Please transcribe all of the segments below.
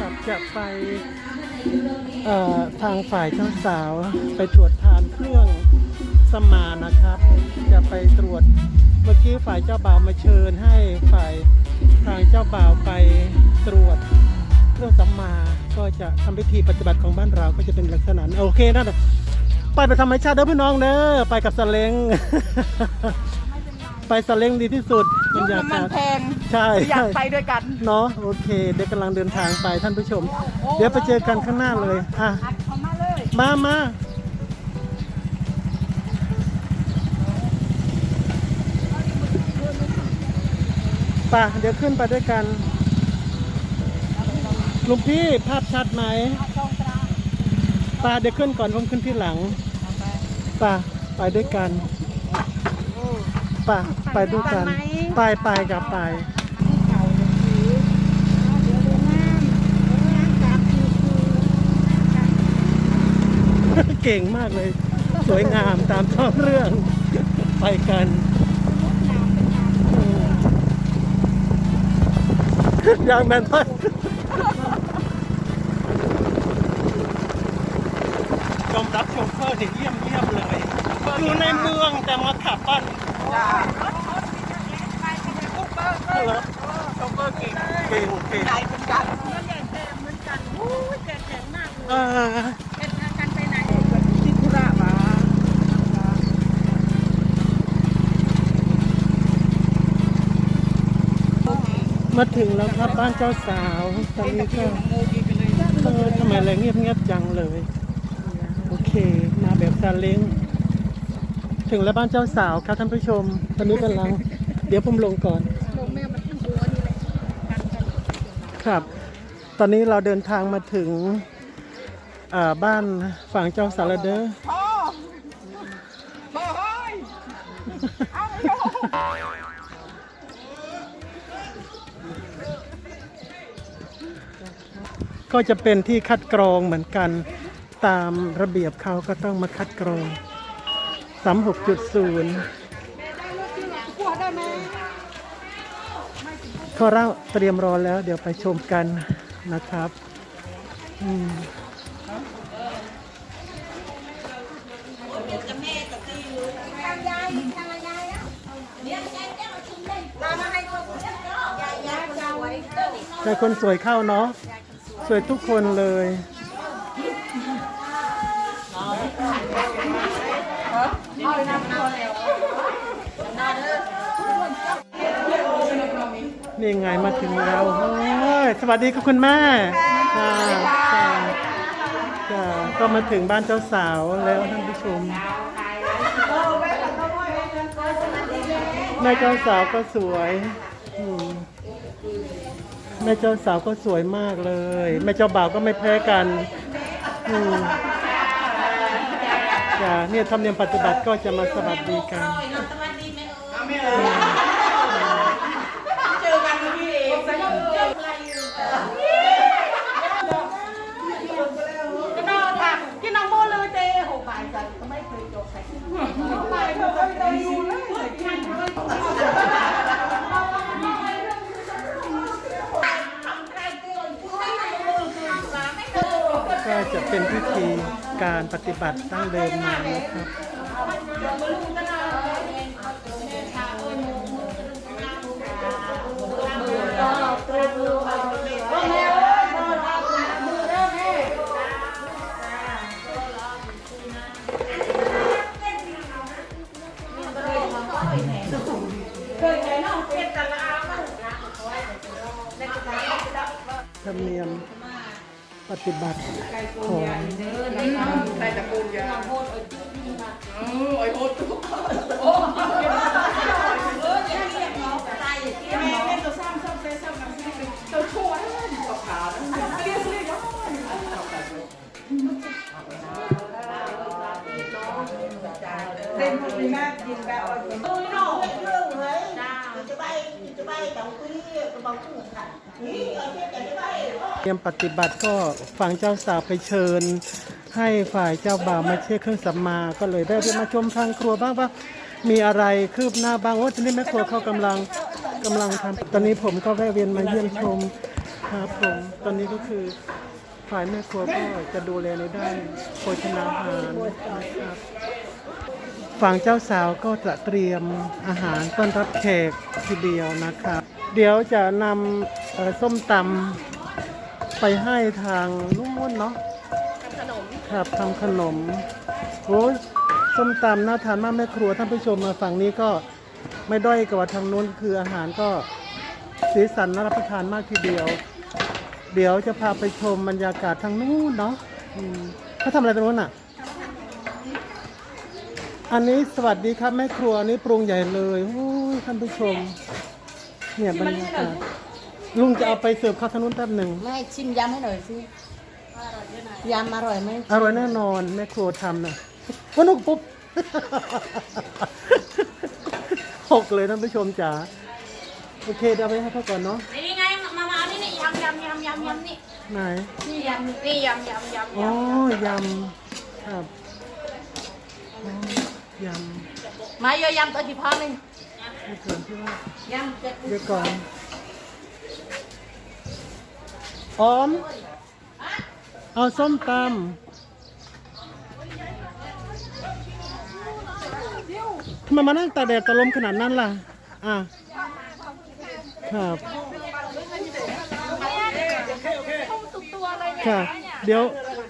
ครับจะไปทางฝ่ายเจ้าสาวไปตรวจทานเครื่องสมานะครับ จะไปตรวจเมื่อกี้ฝ่ายเจ้าบ่าวมาเชิญให้ฝ่ายทางเจ้าบ่าวไปตรวจเครื่องสัมมาก็จะทำพิธีปฏิบัติของบ้านเราก็จะเป็นลักษณะโอเคนั่นน่ะไปไปธรรมชาติเด้อพี่น้องเด้อไปกับสเลงไปสเลงดีที่สุด ยาน้ำมักานศแพงใช่อยากไปด้วยกันเนาะโอเค เดี๋ยวกำลังเดินทางไปท่านผู้ชม เดี๋ยวไปเจอกันข้างหน้าเลยอะอัดเขามาเลยมามาป่ะเดี๋ยวขึ้นไปด้วยกันลุงพี่ภาพชัดไหมป่ะเดี๋ยวขึ้นก่อนผมขึ้นที่หลังป่ะไปด้วยกัน ป่ะไปด้วยกัน ไปไปกับไปเก่งมากเลย สวยงามตามชอบเรื่อง ไปกันอืมอย่างนั้นไปยอมรับโชเฟอร์นี่เยี่ยมเยี่ยมเลย อยู่ในเมืองแต่มาขับบ้านจ้า เหรอโชเฟอร์เก่งเก่งเก่งใจเหมือนกันอ่าที่ธุระมามาถึงแล้วครับบ้านเจ้าสาวตอนนี้ก็เออทำไมอะไรเงียบเงียบๆจังเลย โอเค มาแบบซาเล้ง ถึงแล้วบ้านเจ้าสาวครับท่านผู้ชม ตอนนี้กำลัง เดี๋ยวผมลงก่อนครับ ตอนนี้เราเดินทางมาถึงอ่าบ้านฝั่งเจ้าสาวแล้วเด้อพ่อพ่อเฮ้ยเอาโยก็จะเป็นที่คัดกรองเหมือนกันตามระเบียบเขาก็ต้องมาคัดกรอง สามหกจุดศูนย์กลัวได้ไหมก็เราเตรียมรอแล้ว เดี๋ยวไปชมกันนะครับ อืมแต่คนสวยเข้าเนาะ สวยทุกคนเลย นี่ไงมาถึงแล้วโอ้ยสวัสดีครับคุณแม่จ้าจ้าจ้าก็มาถึงบ้านเจ้าสาวแล้วท่านผู้ชม แม่เจ้าสาวก็สวยอืมแม่เจ้าสาวก็สวยมากเลย แม่เจ้าบ่าวก็ไม่แพ้กันอืมจ้าเนี่ยทำเนียมปฏิบัติก็จะมาสวัสดีกันเจ เป็นพิธีการปฏิบัติตั้งเดิมมานะครับธรรมเนียม ปฏิบัติของใส่ตะกูลยาเออไอ้โหด เตรียมปฏิบัติก็ฝั่งเจ้าสาวไปเชิญ ให้ฝ่ายเจ้าบ่าวมาเช็คเครื่องสัมมาก็เลยได้มาชมทางครัวบ้างว่ามีอะไรคืบหน้าบ้างว่าทีนี้แม่ครัวเขากำลังกำลังทำตอนนี้ผมก็แวะเวียนมาเยี่ยมชมครับผมตอนนี้ก็คือฝ่ายแม่ครัวก็จะดูแลในด้านโภชนาอาหารนะครับ ฝั่งเจ้าสาวก็จะเตรียมอาหารต้อนรับแขกทีเดียวนะครับเดี๋ยวจะนำส้มตำไปให้ทางลุงมุ่นเนาะทำขนมครับทำขนมโอ้ยส้มตำน่าทานมากแม่ครัวท่านผู้ชมมาฝั่งนี้ก็ไม่ด้อยกว่าทางนู้นคืออาหารก็สีสันน่ารับประทานมากทีเดียว เดี๋ยวจะพาไปชมบรรยากาศทางนู้นเนาะเขาทำอะไรตรงนู้นอะ อันนี้สวัสดีครับแม่ครัวอันนี้ปรุงใหญ่เลยโอ้ยท่านผู้ชม เนี่ยบรรยากาศลุงจะเอาไปเสิร์ฟข้าวทางนู้นแป๊บหนึ่งไม่ชิมยำให้หน่อยสิยำอร่อยไหมอร่อยแน่นอนแม่ครัวทำนะวันนุกปุ๊บหกเลยท่านผู้ชมจ๋าโอเคเดี๋ยวเอาไปให้เขาก่อนเนาะนี่ไงมามานี่นี่ยำยำยำยำยำนี่ไหนนี่ยำนี่ยำยำยำอ๋อยยำครับอ๋อ ยำมาเยอะยำตัวกี่พอหนึ่งไม่เกินที่ว่ายำจะเดี๋ยวก่อนออม เอาส้มตำทำไมมานั่งตากแดดตะลมขนาดนั้นล่ะ อะ ครับค่ะ เดี๋ยว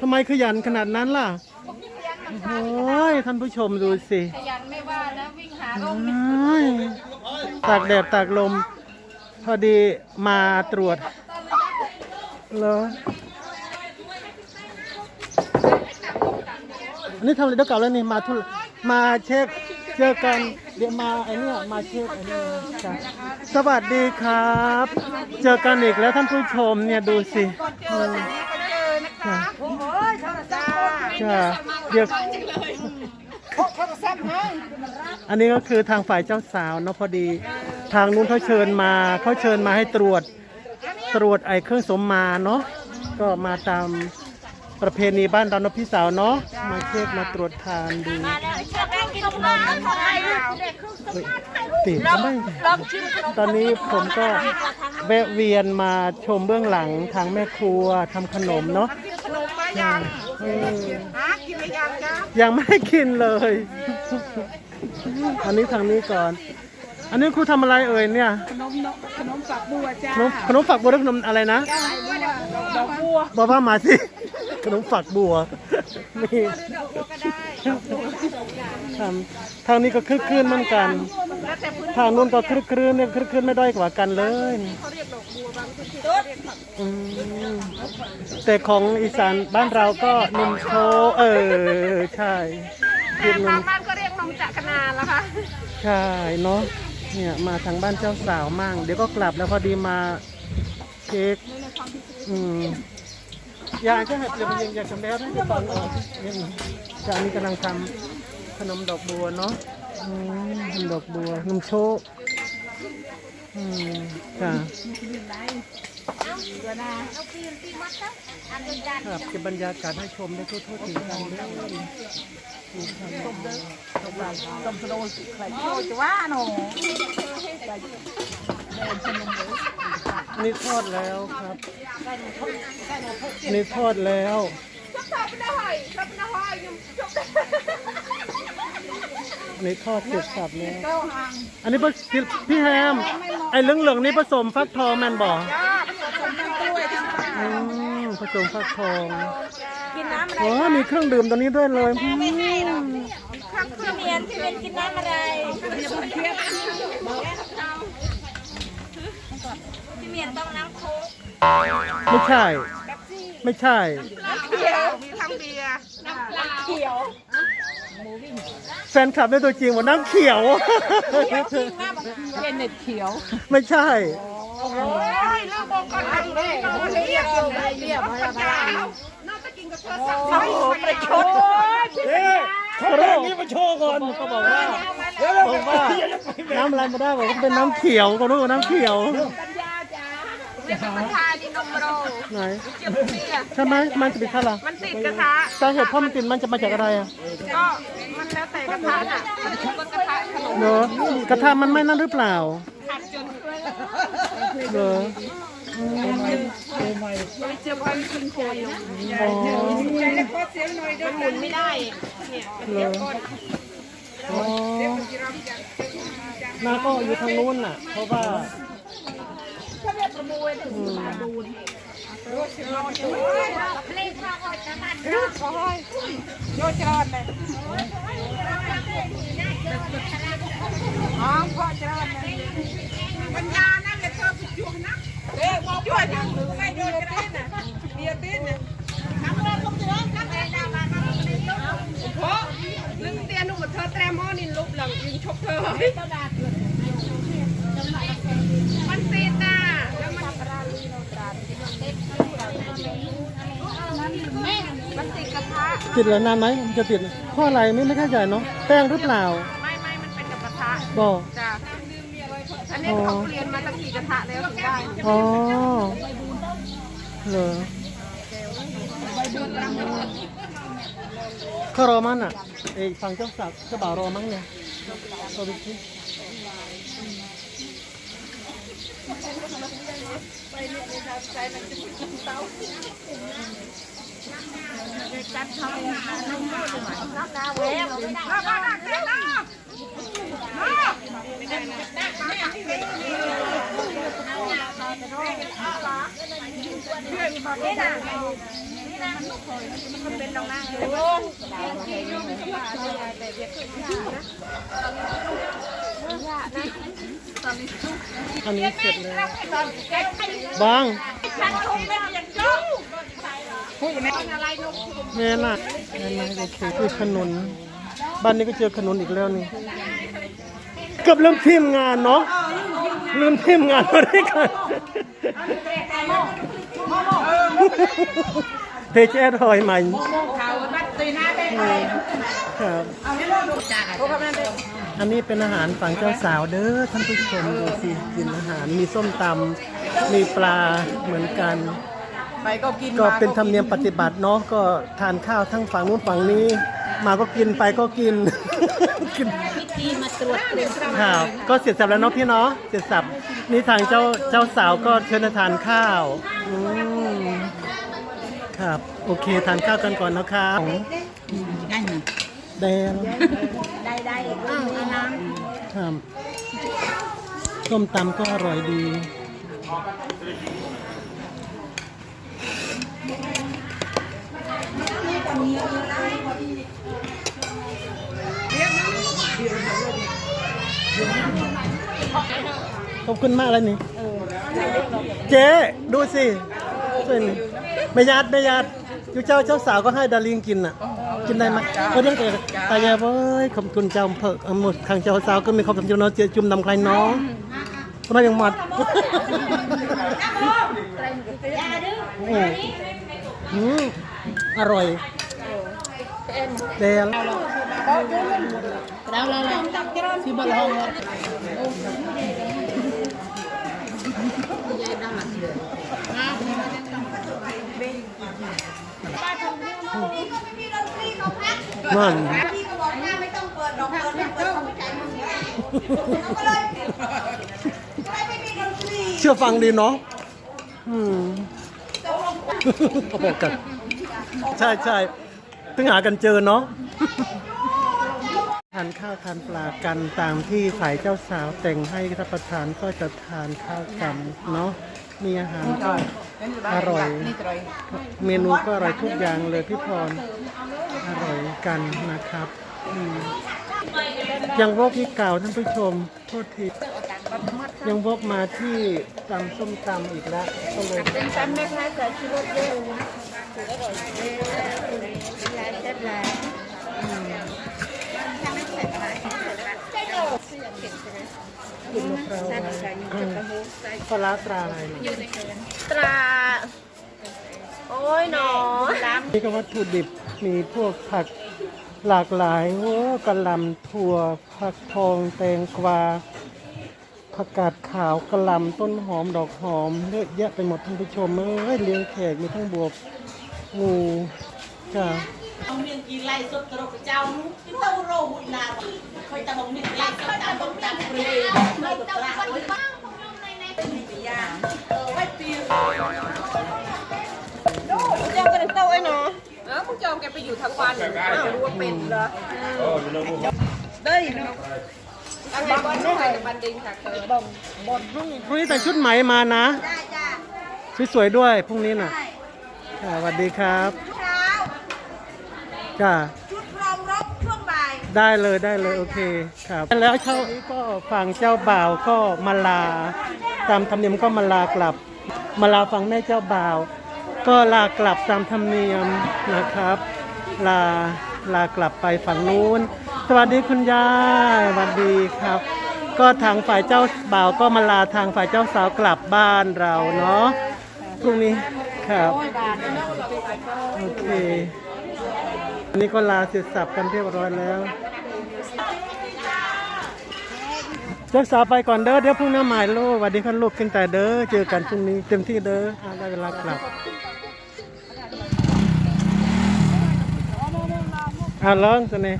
ทำไมขยันขนาดนั้นล่ะ โอ้ยท่านผู้ชมดูสิขยันไม่ว่านะวิ่งหาโอ้ยตากแดดตากลม พอดีมาตรวจเหรออันนี้ทำอะไรเดี๋ยวกลับแล้วนี่มาทุมาเช็คเจอกันเดี๋ยวมาไอ้เนี่ยมาเช็คไอ้นี่จ้ะสวัสดีครับ เจอกันอีกแล้วท่านผู้ชมเนี่ยดูสิเออจ้ะจ้ะ เดี๋ยวอันนี้ก็คือทางฝ่ายเจ้าสาวเนาะพอดี ทางนู้นเขาเชิญมาเขาเชิญมาให้ตรวจตรวจไอ้เครื่องสมมาเนาะก็มาตามประเพณีบ้านเราเนาะพี่สาวเนาะมาเช็คมาตรวจทานดู เชื่อแป้งกินขนมขนมเด็กคือเฮ้ยติดไม่ลองชิมขนมตอนนี้ผมก็แวะเวียนมาชมเบื้องหลังทางแม่ครัวทำขนมเนาะขนมมายังเออฮะกินหรือยังจ้ายังไม่ได้กินเลย อันนี้ทางนี้ก่อน อันนี้ครูทำอะไรเอ่ยเนี่ย ขนมนกขนมฝักบัวจ้า ขนมขนมฝักบัวหรือขนมอะไรนะดอกบัวบอกว่ามาสิขนมฝักบัวนี่ ทำทางนี้ก็คลึกคลื่นเหมือนกันทางนู้นก็คลึกคลื่นเนี่ยคลึกคลื่นไม่ด้อยกว่ากันเลยอืมแต่ของอีสานบ้านเราก็นมโชว์เออใช่คือนมบ้านก็เรียกนมจักรนาแล้วค่ะใช่เนาะเนี่ยมาทางบ้านเจ้าสาวมั่ง เดี๋ยวก็กลับแล้วพอดีมาเค้กอืมอยากจะให้เปลี่ยนเป็นอยากทำแล้วนะเดี๋ยวตอนออกเนี่ยจะอันนี้กำลังทำ ขนมดอกบัวเนาะอืมขนมดอกบัวนมโชคอืมค่ะครับจะบรรยากาศให้ชมได้ทั่วๆถึงกันเลยต้มสโลสิใครโชจะว่าหนูนี่ทอดแล้วครับนี่ทอดแล้ว นี่ทอดเสร็จสับแล้วอันนี้พี่พี่แฮม ไอ้เหลืองๆนี่ผสมฟักทองแมนบอกอืมผสมฟักทองกินน้ำอะไรโอ้มีเครื่องดื่มตรงนี้ด้วยเลยอืมพี่เมียนพี่เมียนกินน้ำอะไรพี่เมียนต้องน้ำโค้กไม่ใช่ ไม่ใช่เขียวมีทั้งเบียร์เขียวแฟนคลับได้ตัวจริงว่าน้ำเขียวเย็นเน็ตเขียวไม่ใช่ โอ้ยเลือกบอกก่อนทำเลยเราเรียกเรียกมาแล้วน้องไปกินกับเธอสักหน่อยประชดเอ๊ะเขาเรื่องนี้มาโชว์ก่อนเขาบอกว่าบอกว่าน้ำอะไรมาได้บอกว่าเป็นน้ำเขียวเขารู้ว่าน้ำเขียวเรียกประทานที่นมโรไหนเจียมเสียใช่ไหมมันจะเป็นท่าไรมันติดกระทะสาเหตุเพราะมันติดมันจะมาจากอะไรอะก็มันแล้วแต่ กระทะน่ะก็กระทะขนมเนอะกระทะมันไม่นั่นหรือเปล่าขัดจนเหรออืมเจียวพันขึ้นโคนนะอ๋อใจแล้วยนะอ๋อไม่ได้เหรออ๋อน้าก็อยู่ทางนู้นน่ะ เพราะว่าอืมโยจรเลยอ๋อพ่อจรเลยปัญญานั่นแหละเธอยู่นะเอ๊ะมองนู้นน่ะเพราะนึง เตียนนุ่มเธอแตรมอนินลุบหลังยิงชกเธอมันติดน่ะ มันติดกระทะติดแล้วนานไหมมันจะติดเพราะอะไรไม่ไม่เข้าใจเนาะแป้งหรือเปล่าไม่ไม่มันเป็นกับกระทะบอกจ้ะอันนี้เขาเรียนมาตั้งกี่กระทะแล้วถึงได้อ๋อเหรอเขารอมันอะเอ้ฟังเจ้าสาวเจ้าบ่าวรอมั้งเนี่ยร อดู สิอันนี้เสร็จแล้วบางแม่น่ะแม่น่ะโอเคคือขนุน บ้านนี้ก็เจอขนุนอีกแล้วนี่เกือบลืมทีมงานเนาะลืมทีมงานมาด้วยกันเทเจอรอยใหม่ เขาบัดตีหน้าได้ครับเอาให้เราดูจ้าพวกเขาไม่ได้อันนี้เป็นอาหารฝั่งเจ้าสาวเด้อท่านผู้ชมดูสิกินอาหารมีส้มตำมีปลาเหมือนกันไปก็กินก็เป็นธรรมเนียมปฏิบัติเนาะก็ทานข้าวทั้งฝั่งนู้นฝั่งนี้ มาก็กินไปก็กินกินที่มาตรวจตรวจครับก็เสร็จสับแล้วเนาะพี่เนาะเสร็จสับนี่ทางเจ้าเจ้าสาวก็เชิญทานข้าวอืม ครับ โอเคทานข้าวกันก่อนนะครับได้ไหมแดงได้ได้อ้าวอันนั้นครับส้มตำก็อร่อยดีขอบคุณมากเลยนี่ เจ๊ ดูสิช่วยหน่อย ไม่ญาติไม่ญาติอยู่เจ้าเจ้าสาวก็ให้ดาริงกินอะ กินได้ไหมก็เรื่องเกิดตายายเว้ยขอบคุณเจ้าเพิกเอาหมดทางเจ้าสาวก็มีความสำคัญเนาะเจจุ่มนำใครเน้องก็มาย่างหมดอืมอร่อยแดงเราเราเราที่บนห้อง มันพี่ก็บอกว่าไม่ต้องเปิดดอกเปิดไม่เปิดเขาไม่ใจมึงเนี่ยเขาก็เลยไม่ไม่มีดนตรีเชื่อฟังดีเนาะอืมเขาบอกกัน ใช่ใช่เพิ่งหากันเจอเนาะ ทานข้าวทานปลากันตามที่ฝ่ายเจ้าสาวแต่งให้รับประทานก็จะทานข้าวกันเนาะมีอาหารก็อร่อย เมนูก็อร่อยทุกอย่างเลยพี่พรอร่อยกันนะครับอืมยังวกที่เก่าท่านผู้ชมโทษทียังวกมาที่ตำส้มตำอีกแล้วก็เลยเป็นซ้ำแม่ค้าใส่ชูรสเยอะอร่อยยายแซ่บแล้วกินมะพร้าวไว้อืม ปลาร้าตราอะไรเนี่ยตรา โอ้ยหนอนี่ก็วัตถุดิบมีพวกผักหลากหลายโอ้กระหลำถั่วผักทองแตงกวาผักกาดขาวกระหลำต้นหอมดอกหอมเยอะแยะไปหมดท่านผู้ชมเอ้ยเลี้ยงแขกมีทั้งบวบงูจ้า เอาเมียนกีไล่สดกระโดดเจ้านุ๊กที่เต้าโรหุ่นนาคอยตะบงเมียนไล่สดตามต้มตาเปรี้ยวไม่ต้องไปบ้างของเราในในจองกันโต๊ะไอ้เนาะเออมึงจองแกไปอยู่ทั้งวันอ้าวรู้ว่าเป็นเหรอได้เนาะตั้งแต่บอลไม่ให้กับบันดิงค่ะเคยบ่มพรุ่งพรุ่งนี้แต่งชุดไหมมานะได้จ้าสวยๆด้วยพรุ่งนี้น่ะสวัสดีครับ จ้าชุดรองรบช่วงบ่ายได้เลยได้เลยโอเคครับ แล้วเช้านี้ก็ฝั่งเจ้าบ่าวก็มาลา ตามธรรมเนียมก็มาลากลับ มาลาฝั่งแม่เจ้าบ่าว ก็ลากลับตามธรรมเนียมนะครับ ลาลากลับไปฝั่งนู้น สวัสดีคุณยายสวัสดีครับ ก็ทางฝ่ายเจ้าบ่าวก็มาลาทางฝ่ายเจ้าสาวกลับบ้านเราเนาะพรุ่งนี้ครับโอเคอั นนี้ก็ลาเสร็จสับกันเรียบร้อยแล้วเจ้าสาวไปก่อนเด้อเดี๋ยวพรุ่งนี้หมายลูกสวัสดีครับลูกขึ้นแต่เด้อเจอกันพรุ่งนี้เต็มที่เด้ออ่าได้เวลากลับอ่าร้องสิเนี่ย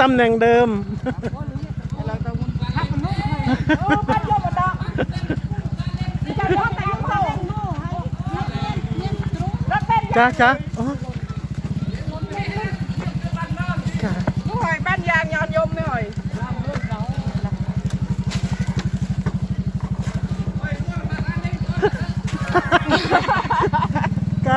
ตำแหน่งเดิมจ้าจ้าอ๋อจ้า ผู้หอยบ้านยางยอนยมหน่อย ก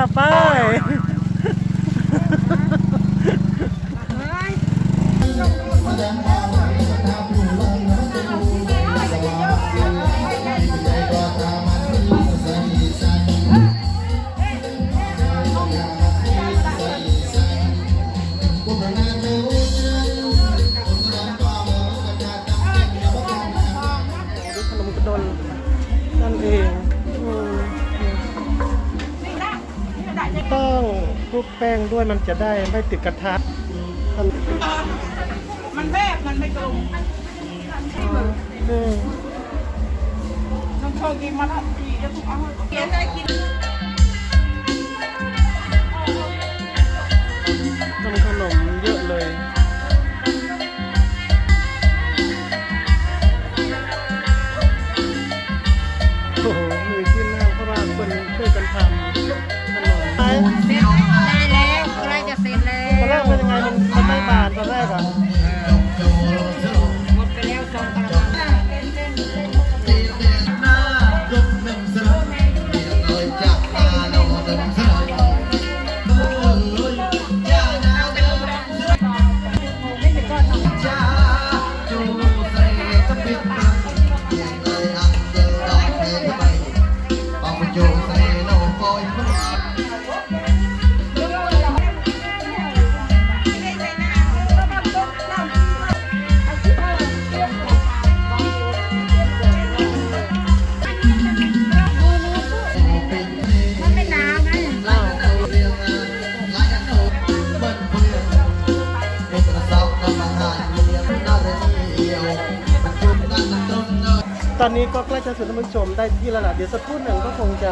ได้ไม่ติดกระทะทำมันแบบมันไม่ตรงอืมต้องโชว์กินมาแล้วปีจะถูกเอาเขียนได้กิน ผู้ชมได้ที่แล้วล่ะเดี๋ยวสักครู่หนึ่งก็คงจะ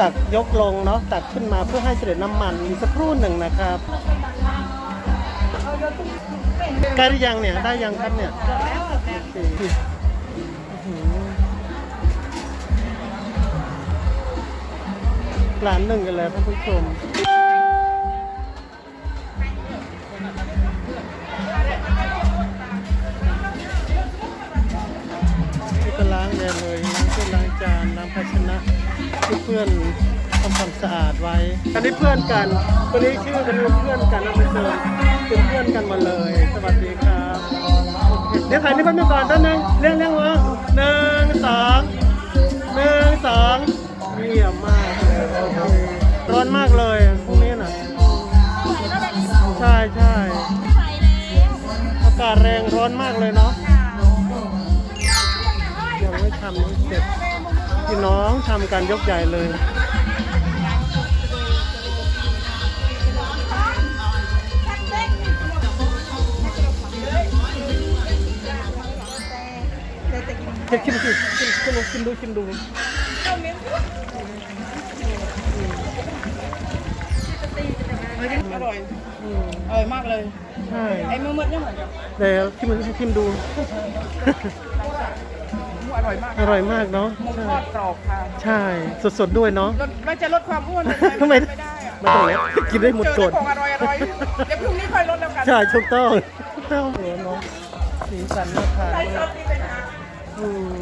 ตักยกลงเนาะตักขึ้นมาเพื่อให้เสด็จน้ำมันอีกสักครู่หนึ่งนะครับใกล้หรือยังเนี่ยได้ยังครับเนี่ยโอเคอื้านหนึ่งกันแล้วท่านผู้ชมก็ล้างแดงเลย จานล้างภาชนะที่เพื่อนทำความสะอาดไว้ อันนี้เพื่อนกันคนนี้ชื่อกันเป็นเพื่อนกันนะเพื่อนเป็นเพื่อนกันหมาเลย สวัสดีครับโอเคเดี๋ยวถ่ายนี่แป๊บนึงก่อนแป๊บนึงเรียงเรียงวะหนึ่งสองหนึ่งสองเยี่ยมมากเลยโอเคร้อนมากเลยพรุ่งนี้น่ะใช่ใช่อากาศแรงร้อนมากเลยเนาะยังไม่ทำไม่เสร็จ พี่น้องทำการยกใหญ่เลยกินกินกินกินกินดูกินดูอร่อยอืมอร่อยมากเลย ใช่ ไอ้มือมืดเนี่ยเหมือนกันเดี๋ยวชิมให้ชิมดูอ ร่อยมากอร่อยมากเนาะหมูทอดกรอบค่ะใช่สดๆด้วยเนาะลดมันจะลดความอ้วนเลยทำไมไม่ได้อะไม่ต้องแล้วกินได้หมดเจกอดแต่ของอร่อยอร่อยเดี๋ยวพรุ่งนี้ค่อยลดแล้วกันใช่ถูกต้องโอ้โหเนาะสีสันน่าทานมากอืม